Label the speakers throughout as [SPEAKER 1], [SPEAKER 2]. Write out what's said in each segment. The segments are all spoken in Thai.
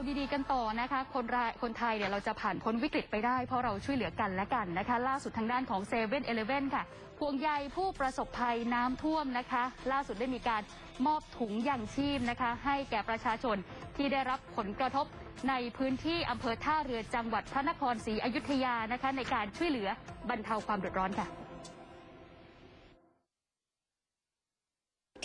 [SPEAKER 1] าดีๆกันต่อนะคะ คนรายคนไทยเนี่ยเราจะผ่านพ้นวิกฤตไปได้ เพราะเราช่วยเหลือกันและกันนะคะ ล่าสุดทางด้านของเซเว่นเอเลเว่นค่ะพวงใยผู้ประสบภัยน้ำท่วมนะคะ ล่าสุดได้มีการมอบถุงยางชีพนะคะ ให้แก่ประชาชนที่ได้รับผลกระทบในพื้นที่อำเภอท่าเรือจังหวัดพระนครศรีอยุธยานะคะ ในการช่วยเหลือบรรเทาความเดือดร้อนค่ะ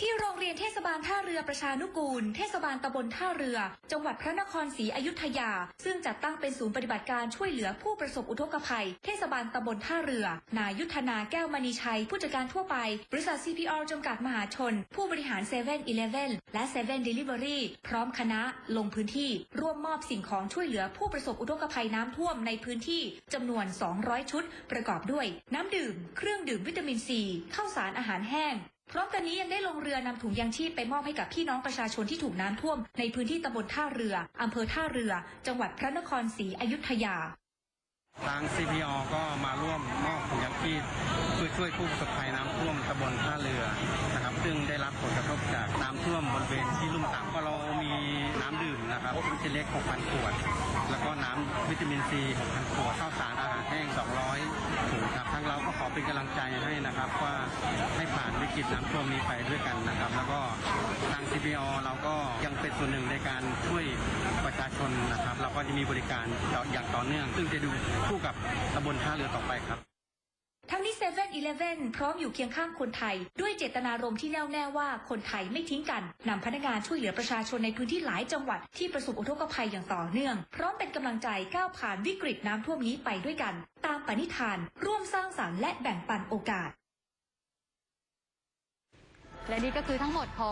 [SPEAKER 2] ที่โรงเรียนเทศบาลท่าเรือประชานุกูล เทศบาลตำบลท่าเรือ จังหวัดพระนครศรีอยุธยา ซึ่งจัดตั้งเป็นศูนย์ปฏิบัติการช่วยเหลือผู้ประสบอุทกภัย เทศบาลตำบลท่าเรือ นายุทธนาแก้วมณีชัย ผู้จัดการทั่วไป บริษัท CPR จำกัดมหาชน ผู้บริหาร7 e เ e ่ e อและ7 e เ Delivery พร้อมคณะลงพื้นที่ ร่วมมอบสิ่งของช่วยเหลือผู้ประสบอุทกภัยน้ำท่วมในพื้นที่จำนวน 200 ชุด ประกอบด้วย น้ำดื่ม เครื่องดื่มวิตามินซีข้าวสารอาหารแห้ง พร้อมกันนี้ยังได้ลงเรือนำถุงยางชีพไปมอบให้กับพี่น้องประชาชนที่ถูกน้ำท่วม ในพื้นที่ตำบลท่าเรืออำเภอท่าเรือ จังหวัดพระนครศรีอยุธยา
[SPEAKER 3] ทาง CPO ก็มาร่วมมอบถุงยางชีพช่วยช่วยผู้ประสบภัยน้ำท่วมตำบลท่าเรือนะครับ ซึ่งได้รับผลกระทบจากน้ำท่วมบริเวณที่ลุ่มต่ำก็เรามีน้ำดื่มนะครับชิ้นเล็ก 6,000 ขวด แล้วก็น้ำวิตามินซี 6,000 ขวดข้าวสารอาหารแห้ง 200ถุงครับทางเราก็ขอเป็นกำลังใจให้นะครับว่าให้ผ่าน กฤตน้ำท่วมนี้ไปด้วยกันนะครับ แล้วก็ทาง CPO เราก็ยังเป็นส่วนหนึ่งในการช่วยประชาชนนะครับ เราก็จะมีบริการอย่างต่อเนื่อง ซึ่งจะดูคู่กับตำบลท่าเรือต่อไปครับ
[SPEAKER 4] ทั้งนี้7 e เ e ่ e อพร้อมอยู่เคียงข้างคนไทย ด้วยเจตนารมณ์ที่แน่วแน่ว่าคนไทยไม่ทิ้งกันนำพนักงานช่วยเหลือประชาชนในพื้นที่หลายจังหวัดที่ประสบอุทกภัยอย่างต่อเนื่อง พร้อมเป็นกำลังใจก้าวผ่านวิกฤตน้ำท่วมนี้ไปด้วยกัน ตามปณิธาน ร่วมสร้างสรรค์และแบ่งปันโอกาส
[SPEAKER 1] และนี่ก็คือทั้งหมดของ